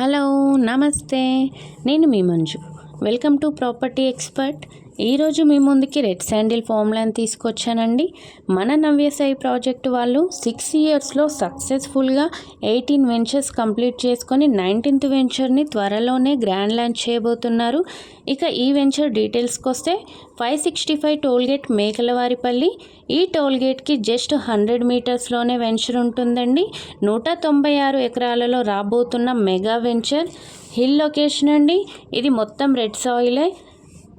Hello నమస్తే. నేను మీ Manju. Welcome to property expert. ఈరోజు మీ ముందుకి రెడ్ శాండిల్ ఫామ్లను తీసుకొచ్చానండి. మన నవ్యసాయి ప్రాజెక్టు వాళ్ళు సిక్స్ ఇయర్స్లో సక్సెస్ఫుల్గా ఎయిటీన్ వెంచర్స్ కంప్లీట్ చేసుకొని నైన్టీన్త్ వెంచర్ని త్వరలోనే గ్రాండ్ లాంచ్ చేయబోతున్నారు. ఇక ఈ వెంచర్ డీటెయిల్స్కి వస్తే five sixty five tollgate Mekalavaripalli. ఈ టోల్గేట్కి జస్ట్ హండ్రెడ్ మీటర్స్లోనే వెంచర్ ఉంటుందండి. నూట తొంభై ఆరు ఎకరాలలో రాబోతున్న మెగా వెంచర్ హిల్ లొకేషన్ అండి. ఇది మొత్తం రెడ్ సాయిలే.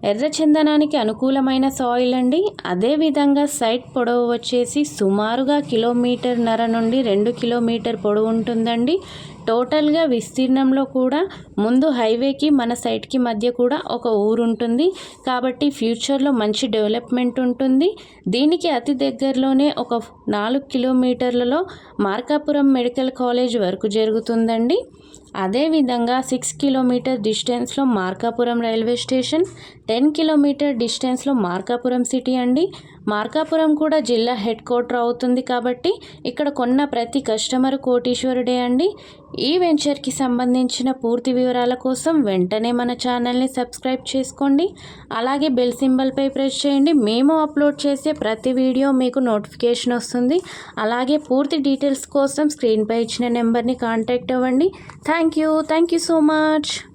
ఎర్రచందనానికి అనుకూలమైన సాయిల్ అండి. అదేవిధంగా సైట్ పొడవు వచ్చేసి సుమారుగా కిలోమీటర్న్నర నుండి రెండు కిలోమీటర్ పొడవు ఉంటుందండి. టోటల్గా విస్తీర్ణంలో కూడా ముందు హైవేకి మన సైట్కి మధ్య కూడా ఒక ఊరు ఉంటుంది. కాబట్టి ఫ్యూచర్లో మంచి డెవలప్మెంట్ ఉంటుంది. దీనికి అతి దగ్గరలోనే ఒక నాలుగు కిలోమీటర్లలో మార్కాపురం మెడికల్ కాలేజ్ వరకు జరుగుతుందండి. అదేవిధంగా సిక్స్ కిలోమీటర్ డిస్టెన్స్లో Markapuram railway station ten kilometer డిస్టెన్స్లో మార్కాపురం సిటీ అండి. మార్కాపురం కూడా జిల్లా హెడ్ క్వార్టర్ అవుతుంది కాబట్టి ఇక్కడ కొన్న ప్రతి కస్టమర్ కోటీశ్వరుడే అండి. ఈ వెంచర్కి సంబంధించిన పూర్తి వివరాల కోసం వెంటనే మన ఛానల్ని సబ్స్క్రైబ్ చేసుకోండి. అలాగే బెల్ సింబల్పై ప్రెస్ చేయండి. మేము అప్లోడ్ చేసే ప్రతి వీడియో మీకు నోటిఫికేషన్ వస్తుంది. అలాగే పూర్తి డీటెయిల్స్ కోసం స్క్రీన్పై ఇచ్చిన నెంబర్ని కాంటాక్ట్ అవ్వండి. Thank you. Thank you so much.